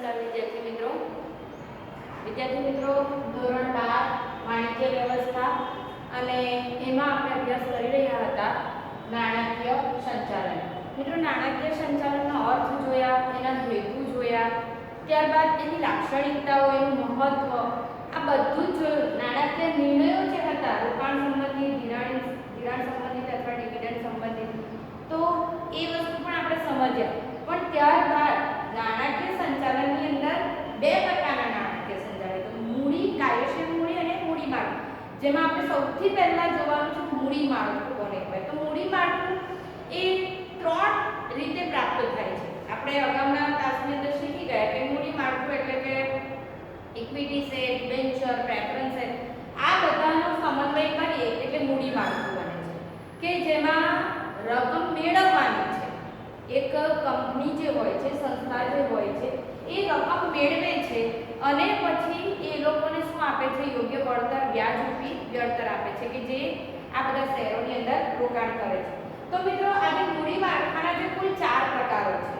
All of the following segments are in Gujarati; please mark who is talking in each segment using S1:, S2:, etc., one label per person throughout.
S1: નમસ્કાર વિદ્યાર્થી મિત્રો. વિદ્યાર્થી મિત્રો, ધોરણ બાર, વાણિજ્ય વ્યવસ્થા અને એમાં આપણે અભ્યાસ કરી રહ્યા હતા, નાણાકીય સંચાલન. મિત્રો, નાણાકીય સંચાલનનો અર્થ જોયા, એના હેતુ જોયા, ત્યારબાદ એની લાક્ષણિકતાઓ, એનું મહત્વ, આ બધું જ જોયું નાણાકીય નિર્ણયો જે હતા, રોકાણ સંબંધિત ધિરાણ ધિરાણ સંબંધિત અથવા ડિવિડન્ડ સંબંધિત તો એ વસ્તુ પણ આપણે સમજ્યા પણ ત્યારબાદ નાણાકીય સંચાલનની અંદર બે પ્રકારના નાણાકીય સંચાલન તો મૂડી કાર્યશીલ મૂડી અને મૂડી માળખું જેમાં આપણે સૌથી પહેલા જોવાનું છે મૂડી માળખું કોને કહેવાય? તો મૂડી માળખું એ ત્રણ રીતે પ્રાપ્ત થાય છે. આપણે અગાઉના ક્લાસની અંદર શીખી ગયા કે મૂડી માળખું એટલે કે ઇક્વિટી છે ડિબેન્ચર પ્રેફરન્સ છે. આ બધાનો સમન્વય કરીએ એટલે મૂડી માળખું બને છે. કે જેમાં રકમ મેળવવાની છે. એક કંપની જે હોય છે, સંસ્થા જે હોય છે, એ રકમ મેળવે છે અને પછી એ લોકોને શું આપે છે? યોગ્ય વળતર વ્યાજ રૂપી વળતર આપે છે કે જે આ બધા શહેરોની અંદર રોકાણ કરે છે. તો મિત્રો, આજે મૂડી માળખાના જે કુલ ચાર પ્રકારો છે.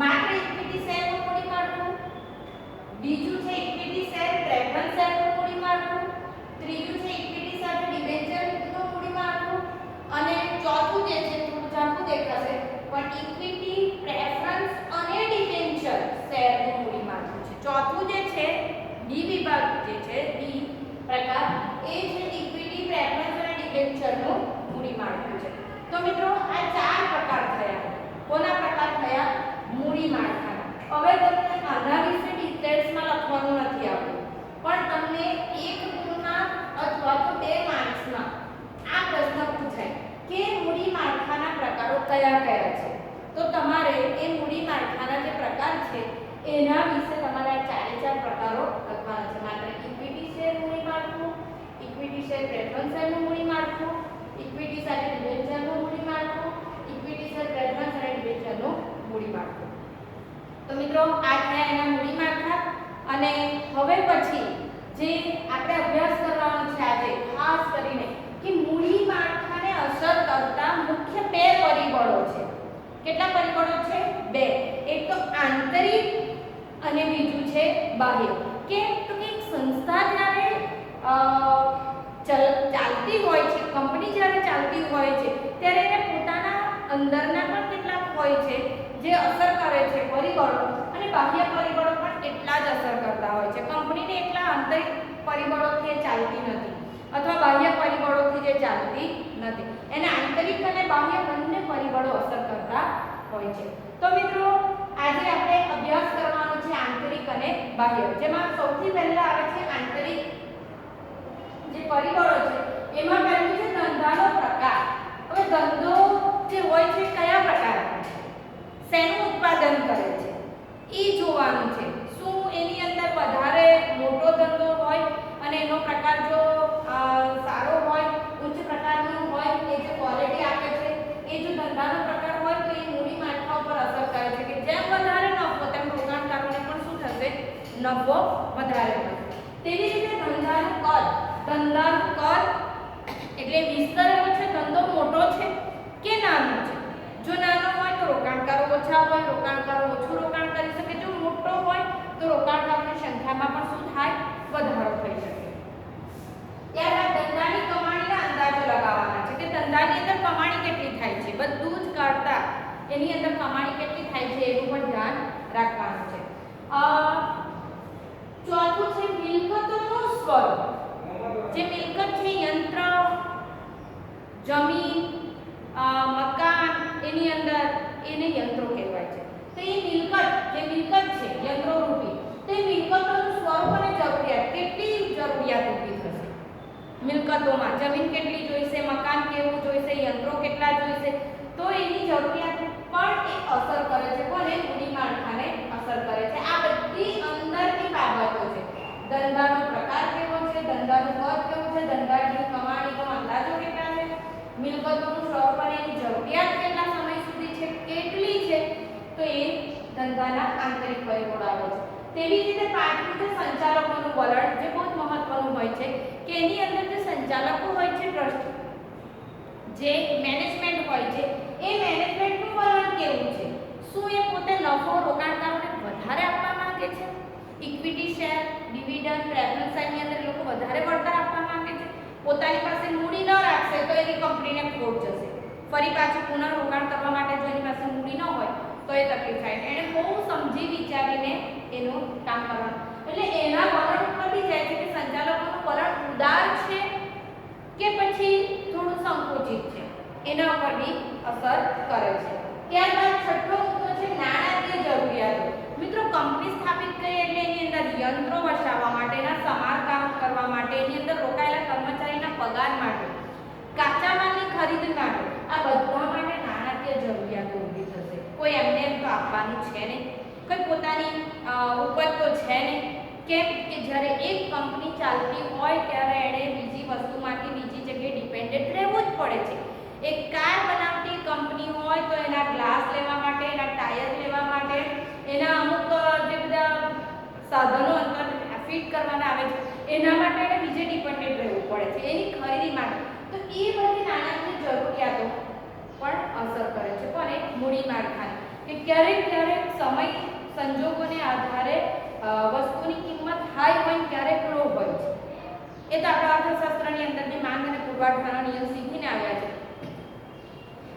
S1: માત્ર ઇક્વિટી શેરનું મૂડી માળખું, બીજું છે ઇક્વિટી શેર પ્રેફરન્સ શેર મૂડી માળખું, ત્રીજું છે ઇક્વિટી સાથે ડિબેન્ચરનું મૂડી માળખું અને ચોથું જે છે, થોડું ઝાંખું દેખાશે, પણ ઇક્વિટી પ્રેફરન્સ અને ડિબેન્ચર શેરનું મૂડી ચોથું જે છે ડી વિભાગ જે છે ડી પ્રકાર, એ છે ઇક્વિટી પ્રેફરન્સ અને ડિબેન્ચરનું મૂડી માળખું છે. તો મિત્રો, આ ચાર પ્રકાર થયા. કોના પ્રકાર થયા? મૂડી માળખાના હવે તમને આના વિશે ડિટેલ્સમાં લખવાનું નથી આવતું. પણ તમને એક ગુણના અથવા તો બે માર્ક્સમાં આ પ્રશ્ન પૂછાય કે મૂડી માળખાના પ્રકારો કયા કયા છે? તો તમારે એ મૂડી માળખાના જે પ્રકાર છે એના વિશે તમારે ચારે ચાર પ્રકારો લખવાના છે. માત્ર ઇક્વિટી શેર મૂડી માળખું ઇક્વિટી શેર પ્રેફરન્સ શેરનું મૂડી માળખું ઇક્વિટી સાથે ડિબેન્ચરનું મૂડી માળખું ઇક્વિટી શેર પ્રેફરન્સ અને ડિબેન્ચરનું મૂડી માળખું તો મિત્રો, આ થયા એના મૂડી માળખા. અને હવે પછી જે આપણે અભ્યાસ કરવાનો છે આજે, ખાસ કરીને, કે મૂડી માળખાને અસર કરતા મુખ્ય બે પરિબળો છે કેટલા પરિબળો છે બે એક તો આંતરિક અને બીજું છે બાહ્ય. કે તો કે સંસ્થા જ્યારે ચલ- ચાલતી હોય છે, કંપની જ્યારે ચાલતી હોય છે, ત્યારે એને પોતાના અંદરના પણ કેટલાક હોય છે, જે અસર કરે છે પરિબળો. અને બાહ્ય પરિબળો પણ એટલા જ અસર કરતા હોય છે. કંપનીને એટલા આંતરિક પરિબળોથી એ ચાલતી નથી. અથવા બાહ્ય પરિબળોથી જે ચાલતી નથી. એને આંતરિક અને બાહ્ય બંને પરિબળો અસર કરતા હોય છે. તો મિત્રો આજે આપણે અભ્યાસ કરવાનો છે આંતરિક અને બાહ્ય. જેમાં સૌથી પહેલા આવે છે આંતરિક જે પરિબળો છે, એમાં પહેલું છે ધંધાનો પ્રકાર. હવે ધંધો જે હોય છે કયા પ્રકારનો શેનું ઉત્પાદન કરે છે? એ જોવાનું છે. શું એની અંદર વધારે મોટો ધંધો હોય અને એનો પ્રકાર જો સારો હોય, ઉચ્ચ પ્રકારનો હોય, એ જે ક્વોલિટી આપે છે, એ જો ધંધાનો પ્રકાર હોય તો એ મૂડી માળખા ઉપર અસર કરે છે કે જેમ વધારે નફો તેમ રોકાણકારોને પણ શું થશે નફો વધારે મળશે તેવી રીતે ધંધાનું કદ ધંધાનું કદ એટલે વિસ્તાર એવો છે, ધંધો મોટો છે કે નાનો છે? જો નાનો હોય તો રોકાણકારો ઓછા હોય, રોકાણકારો ઓછું રોકાણ કરી શકે. જો મોટો હોય તો રોકાણકારોની સંખ્યામાં પણ શું થાય વધારો થઈ શકે. ત્યારબાદ ધંધાની કમાણીના અંદાજો લગાવવાના છે કે ધંધાની અંદર કમાણી કેટલી થાય છે? બધું જ કાઢતા એની અંદર કમાણી કેટલી થાય છે, એનું પણ ધ્યાન રાખવાનું છે. ચોથું છે મિલકતોનું સ્વરૂપ જે મિલકત છે યંત્ર, જમીન મકાન, એની અંદર એને યંત્રો કહેવાય છે. તો એ મિલકત, જે મિલકત છે યંત્રો રૂપી તે મિલકતોનું સ્વરૂપ અને જરૂરિયાત કેટલી જરૂરિયાત ઊભી થશે? મિલકતોમાં જમીન કેટલી જોઈશે, મકાન કેવું જોઈશે, યંત્રો કેટલા જોઈશે? તો એની જરૂરિયાત પણ એ અસર કરે છે કોને મૂડી માળખાને અસર કરે છે આ બધી અંદરની બાબતો છે ધંધાનો પ્રકાર કેવો છે? ધંધાનું કદ કેવું છે? ધંધાની કમાણીનો અંદાજો કેટલા છે? મિલકતોનું સ્વરૂપ અને એની જરૂરિયાત કેટલા સમય સુધી છે? કેટલી છે? તો એ ધંધાના આંતરિક પરિબળો છે. તેવી જ રીતે પાંચમું છે સંચાલકોનું વલણ જે બહુ જ મહત્વનું હોય છે કે એની અંદર જે સંચાલકો હોય છે, ટ્રસ્ટ, જે મેનેજમેન્ટ હોય છે, એ મેનેજમેન્ટનું વલણ કેવું છે? શું એ પોતે નફો રોકાણકારોને વધારે આપવા માંગે છે? ઇક્વિટી શેર ડિવિડન્ડ પ્રેફરન્સ શેરની અંદર લોકો વધારે વળતર આપવા માંગે છે. પોતાની પાસે મૂડી ન રાખશે તો એની કંપનીને ખોટ જશે. ફરી પાછું પુનઃરોકાણ કરવા માટે જો એની પાસે મૂડી ન હોય તો એ તકલીફ થાય. એણે બહુ સમજી વિચારીને એનું કામ કરવાનું. એટલે એના વલણ ઉપર બી જાય છે કે સંચાલકોનું વલણ ઉદાર છે કે પછી થોડું સંકુચિત છે? એના ઉપર બી અસર કરે છે. ત્યારબાદ છઠ્ઠો મુદ્દો છે નાણાકીય જરૂરિયાતો મિત્રો કંપની સ્થાપિત કરી એટલે એની અંદર યંત્રો વસાવવા માટેના સમારકામ કરવા માટે એની અંદર રોકાયેલા કર્મચારીના પગાર માટે, કાચા માલની ખરીદ માટે, આ બધા માટે નાણાકીય જરૂરિયાતો ઊભી થશે. કોઈ એમને એમ તો આપવાનું છે નહીં. કોઈ પોતાની ઉપર તો છે નહીં. કેમ કે જ્યારે એક કંપની ચાલતી હોય, ત્યારે એણે બીજી વસ્તુમાંથી બીજી જગ્યાએ ડિપેન્ડન્ટ રહેવું જ પડે છે. એક કાર બનાવતી કંપની હોય, તો એના ગ્લાસ લેવા માટે, એના ટાયર લેવા માટે, એના અમુક જે બધા સાધનો અંદર ફિટ કરવાના આવે છે, એના માટે એને બીજે ડિપેન્ડન્ટ છે એની ખરીદી માટે. તો એ બધી નાણાકીય જરૂરિયાતો પણ અસર કરે છે. કોને મૂડી માળખાની કે ક્યારેક ક્યારેક સમય સંજોગોને આધારે વસ્તુની કિંમત હાઈ હોય ક્યારેક લો હોય છે. એ તો આપણા અર્થશાસ્ત્રની અંદરની માંગ અને પુરવઠાનો નિયમ શીખીને આવ્યા છે.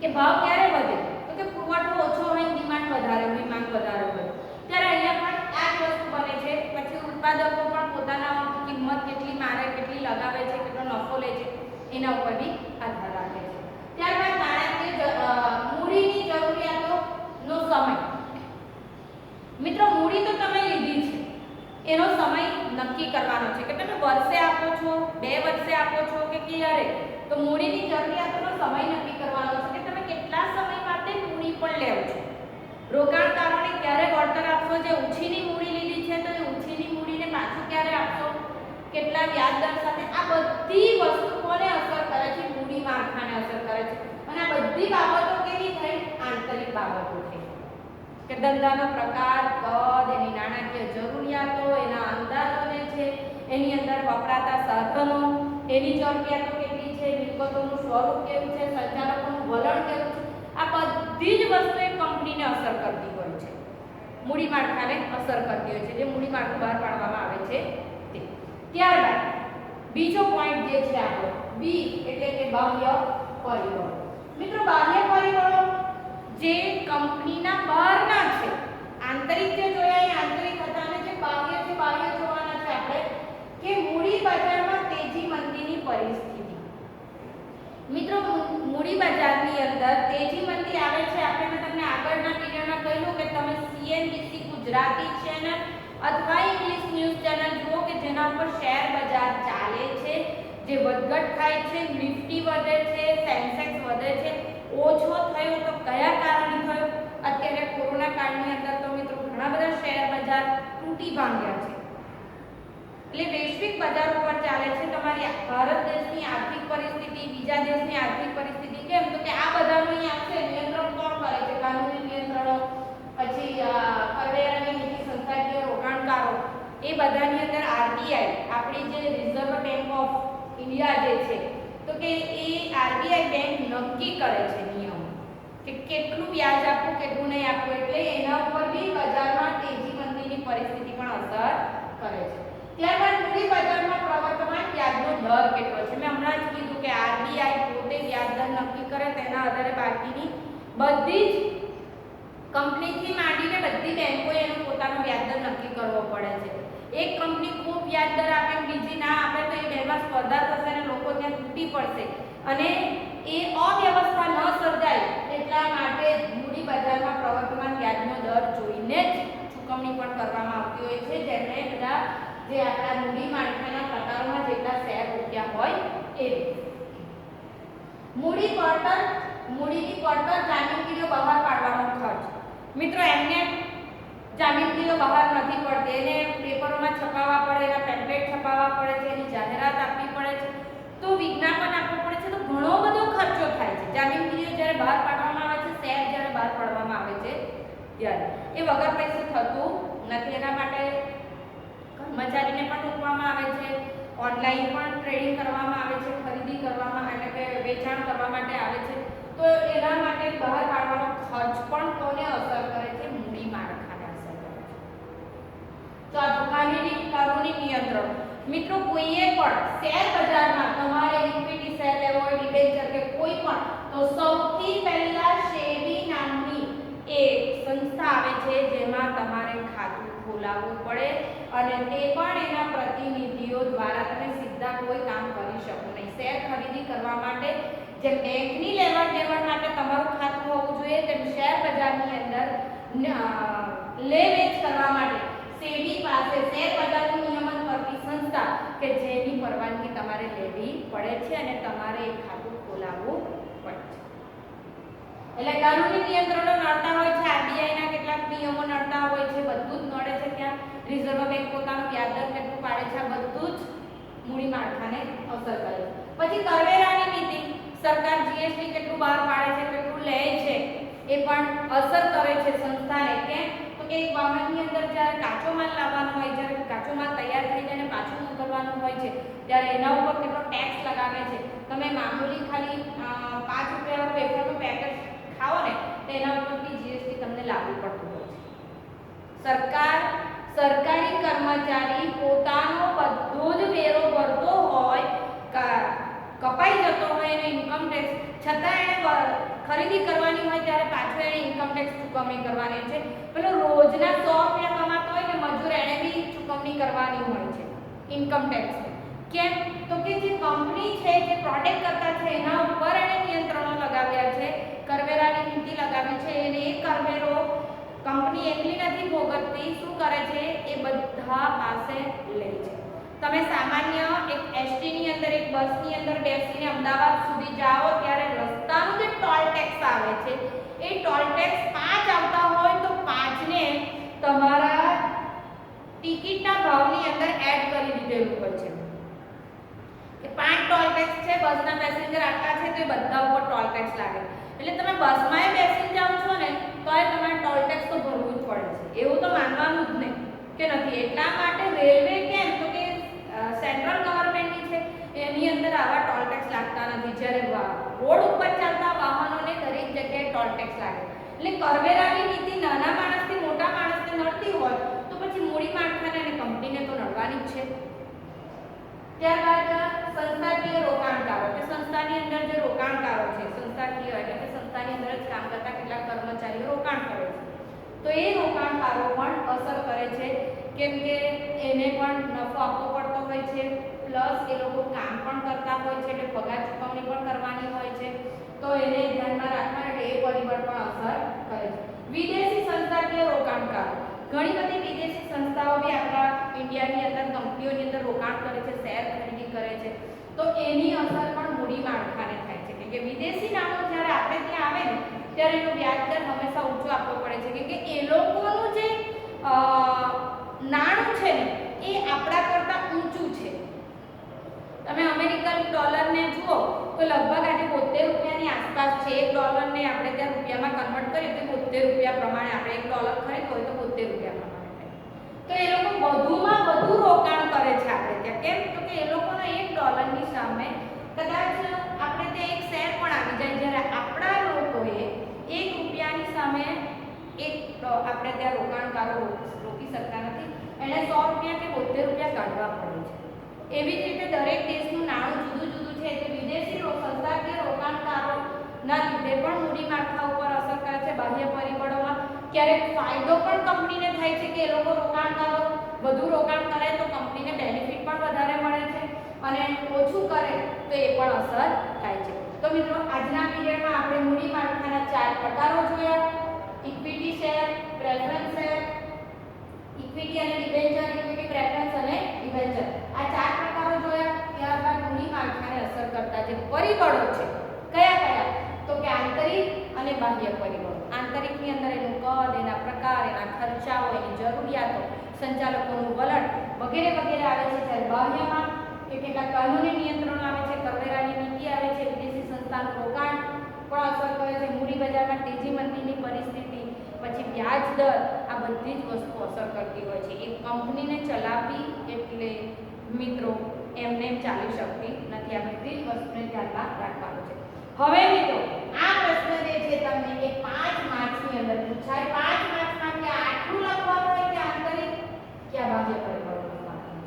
S1: કે ભાવ ક્યારે વધે? તો કે પુરવઠો ઓછો હોય ને ડિમાન્ડ વધારે હોય માંગ વધારે હોય ત્યારે અહીંયા પણ આ જ વસ્તુ બને છે પછી ઉત્પાદકો પણ પોતાના કિંમત કેટલી મારે કેટલી લગાવે છે કેટલો નફો લે છે એના ઉપર બી આધાર રાખે છે. ત્યારબાદ નાણાકીય મૂડીની જરૂરિયાતોનો સમય. મિત્રો, મૂડી તો તમે લીધી છે. એનો સમય નક્કી કરવાનો છે કે તમે વર્ષે આપો છો, બે વર્ષે આપો છો કે ક્યારે? તો મૂડીની જરૂરિયાતોનો સમય નક્કી કરવાનો છે કે તમે કેટલા સમય માટે મૂડી પણ લેવો છો. રોકાણકારોને ક્યારે વળતર આપશો? જે ઉછીની મૂડી લીધી છે, તો એ ઉછીની મૂડીને પાછું ક્યારે આપશો? કેટલા વ્યાજ દર સાથે? આ બધી વસ્તુ કોને અસર કરે છે? મૂડી માળખાને અસર કરે છે. અને આ બધી બાબતો કેવી થઈ? આંતરિક બાબતો થઈ. કે ધંધાનો પ્રકાર, કદ, એની નાણાકીય જરૂરિયાતો, એના અંદાજો જે છે, એની અંદર વપરાતા સાધનો, એની જરૂરિયાતો કેટલી છે, મિલકતોનું સ્વરૂપ કેવું છે, સંચાલકોનું વલણ કેવું છે, આ બધી જ વસ્તુ એ કંપનીને અસર કરતી હોય છે. મૂડી માળખાને અસર કરતી હોય છે. જે મૂડી માળખું બહાર પાડવામાં આવે છે તે. ત્યારબાદ બીજો પોઈન્ટ જે છે આપણો બી એટલે કે બાહ્ય પરિબળો. મિત્રો, બાહ્ય પરિબળો જે કંપનીના બહારના છે, આંતરિક જે જોયા એ આંતરિક હતા અને જે બાહ્ય છે, બાહ્ય જોવાના છે આપણે, કે મૂડી બજારમાં તેજી મંદીની પરિસ્થિતિ. મિત્રો, મૂડી બજારની અંદર તેજી મંદી આવે છે. આપણે મેં તમને આગળના વિડીયોમાં કહ્યું કે તમે સીએનબીસી ગુજરાતી ચેનલ અથવા ઇંગ્લિશ ન્યૂઝ ચેનલ જુઓ કે જેના ઉપર શેર બજાર ચાલે છે, જે વધઘટ થાય છે, નિફ્ટી વધે છે, સેન્સેક્સ વધે છે, ઓછો થયો તો કયા કારણે થયો? અત્યારે કોરોના કાળની અંદર તો મિત્રો ઘણા બધા શેર બજાર તૂટી ભાંગ્યા છે. એટલે વૈશ્વિક બજાર ઉપર ચાલે છે તમારી ભારત દેશની આર્થિક પરિસ્થિતિ, બીજા દેશની આર્થિક પરિસ્થિતિ કેમ? તો કે આ બધાનું અહીં આપશે નિયંત્રણ કોણ કરે છે? કાનૂની નિયંત્રણો પછી અ, કરવેરાની નીતિ સંસ્થાકીય રોકાણકારો બધાની અંદર આરબીઆઈ, આપણી જે રિઝર્વ બેંક ઓફ ઇન્ડિયા જે છે, તો કે એ આરબીઆઈ બેંક નક્કી કરે છે નિયમ કે કેટલું વ્યાજ આપવું, કેટલું નહીં આપવું, એટલે એના ઉપર બી બજારમાં તેજી મંદીની પરિસ્થિતિ પણ અસર કરે છે. ત્યારબાદ મૂડી બજારમાં પ્રવર્તમાન વ્યાજનો દર કેટલો છે? મેં હમણાં જ કીધું કે આરબીઆઈ પોતે વ્યાજ દર નક્કી કરે, તેના આધારે બાકીની બધી જ કંપનીથી માંડીને બધી બેંકોએ એનો પોતાનો વ્યાજ દર નક્કી કરવો પડે છે. એક કંપની ખૂબ વ્યાજ દર આપે બીજી ના આપે તો એ બેમાં સ્પર્ધા થશે અને લોકો ત્યાં તૂટી પડશે. અને એ અવ્યવસ્થા ન સર્જાય એટલા માટે મૂડી બજારમાં પ્રવર્તમાન વ્યાજનો દર જોઈને જ ચૂકવણી પણ કરવામાં આવતી હોય છે. જેને બધા જે આપણા મૂડી માળખાના પ્રકારોમાં જેટલા શેર રૂપિયા હોય એ મૂડી પડતર મૂડીની પડતર જામીનગીરીઓ બહાર પાડવાનો ખર્ચ. મિત્રો, એમને જામીનગીરીઓ બહાર નથી પડતી. એને પેપરોમાં છપાવવા પડે, એના પેમ્પલેટ છપાવવા પડે છે, એની જાહેરાત આપવી પડે છે. તો વિજ્ઞાપન આપવું પડે છે. તો ઘણો બધો ખર્ચો થાય છે. જામીનગીરીઓ જ્યારે બહાર પાડવામાં આવે છે શેર જ્યારે બહાર પાડવામાં આવે છે, ત્યારે. એ વગર પૈસે થતું નથી. એના માટે કર્મચારીને પણ મૂકવામાં આવે છે. ઓનલાઈન પણ ટ્રેડિંગ કરવામાં આવે છે, ખરીદી કરવામાં એટલે કે વેચાણ કરવા માટે આવે છે. તો એના માટે બહાર પાડવાનો ખર્ચ પણ કોને અસર કરે છે? મિત્રો, કોઈએ પણ શેર બજારમાં તમારે ઇક્વિટી શેર લેવો હોય ડિબેન્ચર કે કોઈ પણ, તો સૌથી પહેલા સેબી નામની એક સંસ્થા આવે છે, જેમાં તમારે ખાતું ખોલાવવું પડે અને તે પણ એના પ્રતિનિધિઓ દ્વારા તમે સીધા કોઈ કામ કરી શકો નહીં. શેર ખરીદી કરવા માટે જેમ બેંકની લેવડ દેવડ માટે તમારું ખાતું હોવું જોઈએ, તેમ શેર બજારની અંદર લે વેચ કરવા માટે શેર નિયમન કરતી સંસ્થા કે જેની પરવાનગી તમારે લેવી પડે છે અને તમારે એ ખાતું ખોલાવવું પડે છે. એટલે કાનૂની નિયંત્રણો નડતા હોય છે આરબીઆઈ ના કેટલાક નિયમો નડતા હોય છે, બધું જ નડે છે ત્યાં. રિઝર્વ બેંક પોતાનું વ્યાજદર કેટલું પાડે છે બધું જ મૂડી માળખાને અસર કરે છે. પછી કરવેરાની નીતિ, સરકાર જીએસટી કેટલું બહાર પાડે છે, કેટલું લે છે, એ પણ અસર કરે છે સંસ્થાને તો કે વાહનની અંદર જ્યારે કાચો માલ લાવવાનો હોય, જ્યારે કાચો માલ તૈયાર થઈ જાય પાછો મોકલવાનું હોય છે, ત્યારે એના ઉપર કેટલો ટેક્સ લગાવે છે. તમે મામૂલી ખાલી પાંચ રૂપિયાનું વેફરનું પેકેટ ખાઓ ને, તો એના ઉપરથી જીએસટી તમને લાગુ પડતું હોય છે. સરકાર, સરકારી કર્મચારી પોતાનો બધો જ વેરો ભરતો હોય કપાઈ જતો હોય એનો ઇન્કમ ટેક્સ છતાં એણે ખરીદી કરવાની હોય ત્યારે પાછો એણે ઇન્કમ ટેક્સ ચૂકવણી કરવાની છે. પેલો રોજના સો રૂપિયા કમાતો હોય ને મજૂર એણે બી ચૂકવણી કરવાની હોય છે ઇન્કમ ટેક્સ કેમ? તો કે જે કંપની છે, જે પ્રોડક્ટ કરતા છે, એના ઉપર એણે નિયંત્રણો લગાવ્યા છે, કરવેરાની નીતિ લગાવી છે અને એ કરવેરો કંપની એકલી નથી ભોગવતી, શું કરે છે? એ બધા પાસે લે છે. તમે સામાન્ય એક એસટી ની અંદર, એક બસની અંદર બેસીને અમદાવાદ સુધી જાઓ, ત્યારે રસ્તાનું જે ટોલ ટેક્સ આવે છે, એ ટોલ ટેક્સ પાંચ આવતા હોય તો પાંચને તમારા ટિકિટના ભાવની અંદર એડ કરી દીધેલું હોય છે. કે પાંચ ટોલ ટેક્સ છે, બસના પેસેન્જર આટલા છે, તો એ બધા ઉપર ટોલ ટેક્સ લાગે. એટલે તમે બસમાં બેસીને જાઓ છો ને, તો એ તમારે ટોલ ટેક્સ તો ભરવું જ પડે છે. એવું તો માનવાનું જ નહીં કે નથી. એટલા માટે રેલવે કેમ? તો સેન્ટ્રલ ગવર્મેન્ટની છે, એની અંદર આવા ટોલ ટેક્સ લાગતા નથી. જ્યારે રોડ ઉપર ચાલતા વાહનોને દરેક જગ્યાએ ટોલ ટેક્સ લાગે. એટલે કરવેરાની નીતિ નાના માણસથી મોટા માણસને નડતી હોય, તો પછી મૂડી માળખાને અને કંપનીને તો નડવાની જ છે. ત્યારબાદ સંસ્થાકીય રોકાણકારો. કે સંસ્થાની અંદર જે રોકાણકારો છે, સંસ્થાકીય એટલે કે સંસ્થાની અંદર જ કામ કરતા કેટલાક કર્મચારીઓ રોકાણ કરે છે. તો એ રોકાણકારો પણ અસર કરે છે, કેમ કે એને પણ નફો આપવો પડતો હોય છે પ્લસ એ લોકો કામ પણ કરતા હોય છે એટલે પગાર ચૂકવણી પણ કરવાની હોય છે. તો એને ધ્યાનમાં રાખવા એટલે એ પરિબળ પણ અસર કરે છે. વિદેશી સંસ્થાકીય રોકાણકારો. ઘણી બધી વિદેશી સંસ્થાઓ બી આપણા ઇન્ડિયાની અંદર કંપનીઓની અંદર રોકાણ કરે છે, શેર ખરીદી કરે છે. તો એની અસર પણ મૂડી માળખાને થાય છે. કે વિદેશી નાણું જ્યારે આપણે ત્યાં આવે ને, ત્યારે એનો વ્યાજ દર હંમેશા ઊંચો આપવો પડે છે. કે એ લોકોનું જે નાણું છે ને એ આપણા કરતાં ઊંચું છે. તમે અમેરિકન ડોલરને જુઓ, તો લગભગ આજે બોતેર રૂપિયાની આસપાસ છે. એક ડોલરને આપણે ત્યાં રૂપિયામાં કન્વર્ટ કરીએ તો બોતેર રૂપિયા પ્રમાણે આપણે એક ડોલર ખરીદવો હોય તો બોતેર રૂપિયા પ્રમાણે તો એ લોકો વધુમાં વધુ રોકાણ કરે છે આપણે ત્યાં. કેમ? તો કે એ લોકોના એક ડોલરની સામે કદાચ આપણે ત્યાં એક શેર પણ આવી જાય. જ્યારે આપણા લોકોએ એક રૂપિયાની સામે એક આપણે ત્યાં રોકાણકારો રોક- રોકી શકતા નથી એને સો રૂપિયા કે બોતેર રૂપિયા કાઢવા પડે છે. એવી જ રીતે દરેક દેશનું નાણું જુદું જુદું છે. એટલે વિદેશી સંસ્થા કે રોકાણકારો રોકાણકારોના લીધે પણ મૂડી માળખા ઉપર અસર કરે છે બાહ્ય પરિબળોમાં. ક્યારેક ફાયદો પણ કંપનીને થાય છે કે એ લોકો રોકાણકારો, વધુ રોકાણ કરે તો કંપનીને બેનિફિટ પણ વધારે મળે છે અને ઓછું કરે તો એ પણ અસર થાય છે. તો મિત્રો, આજના પીરિયડમાં આપણે મૂડી માળખાના ચાર પ્રકારો જોયા. Equity share, preference share equity અને ડિબેન્ચર ઇક્વિટી પ્રેફરન્સ અને ડિબેન્ચર આ ચાર પ્રકારો જોયા, ત્યારબાદ મૂડી માળખાને અસર કરતા જે પરિબળો છે, કયા કયા? તો કે આંતરિક અને બાહ્ય પરિબળો. આંતરિકની અંદર એનું કદ, એના પ્રકાર, એના ખર્ચાઓ, એની જરૂરિયાતો, સંચાલકોનું વલણ વગેરે વગેરે આવે છે. જ્યારે બાહ્યમાં કે કેટલાક કાનૂની નિયંત્રણો આવે છે, કરવેરાની નીતિ આવે છે, વિદેશી સંસ્થાનું રોકાણ પણ અસર કરે છે. મૂડી બજારમાં તેજી મંદીની પરિસ્થિતિ પછી વ્યાજ દર આ બધી જ વસ્તુ અસર કરતી હોય છે. એક કંપનીને ચલાવવી એટલે મિત્રો એમને ચાલી શકતી નથી. આ બધી જ વસ્તુને ધ્યાનમાં રાખવાનું છે. હવે મિત્રો, આ પ્રશ્ન જે છે તમને એ પાંચ માર્ક્સની અંદર પૂછાય. પાંચ માર્ક્સમાં કે આટલું લખવાનું હોય કે આંતરિક? કે આ બાહ્ય પરિબળો લખવાનું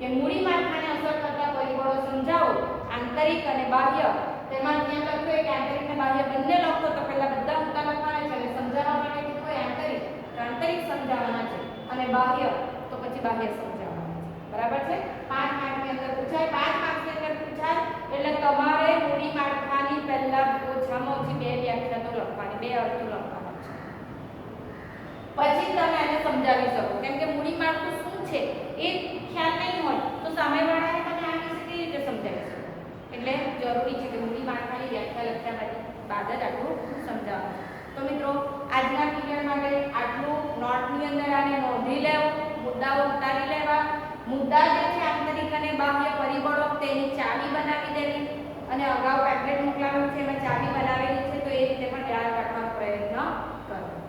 S1: કે મૂડી માત્રાને અસર કરતા પરિબળો સમજાવો, આંતરિક અને બાહ્ય. તેમાં ત્યાં લખ્યું કે આંતરિક અને બાહ્ય બંને લખો તો પહેલા બધા ઉતાર લખવાના છે. સમજાવવા માટે આંતરિક સમજાવવાના છે અને બાહ્ય, તો પછી બાહ્ય સમજાવવાના છે. બરાબર છે? પાંચ માર્કની અંદર પૂછાય. પાંચ માર્કની અંદર પૂછાય એટલે તમારે મૂડી માળખાની પહેલા ઓછામાં ઓછી બે વ્યાખ્યા તો લખવાની, બે અર્થો લખવાના છે. પછી તમે એને સમજાવી શકો. કેમ કે મૂડી માળખું શું છે? એ ખ્યાલ નહીં હોય તો સામેવાળાને તમે આ વિશે રીતે સમજાવી શકો? એટલે જરૂરી છે કે મૂડી માળખાની વ્યાખ્યા લખતા બાદ જ આટલું સમજાવવાનું. તો મિત્રો આજના પીરિયડ માટે આટલું નોટની અંદર આને નોંધી લેવો, મુદ્દાઓ ઉતારી લેવા. મુદ્દા જે છે, આંતરિક અને બાહ્ય પરિબળો તેની ચાવી બનાવી દેવી. અને અગાઉ પેમ્પલેટ મોકલાવ્યું છે, એમાં ચાવી બનાવેલી છે, તો એ રીતે પણ યાદ રાખવાનો પ્રયત્ન કરો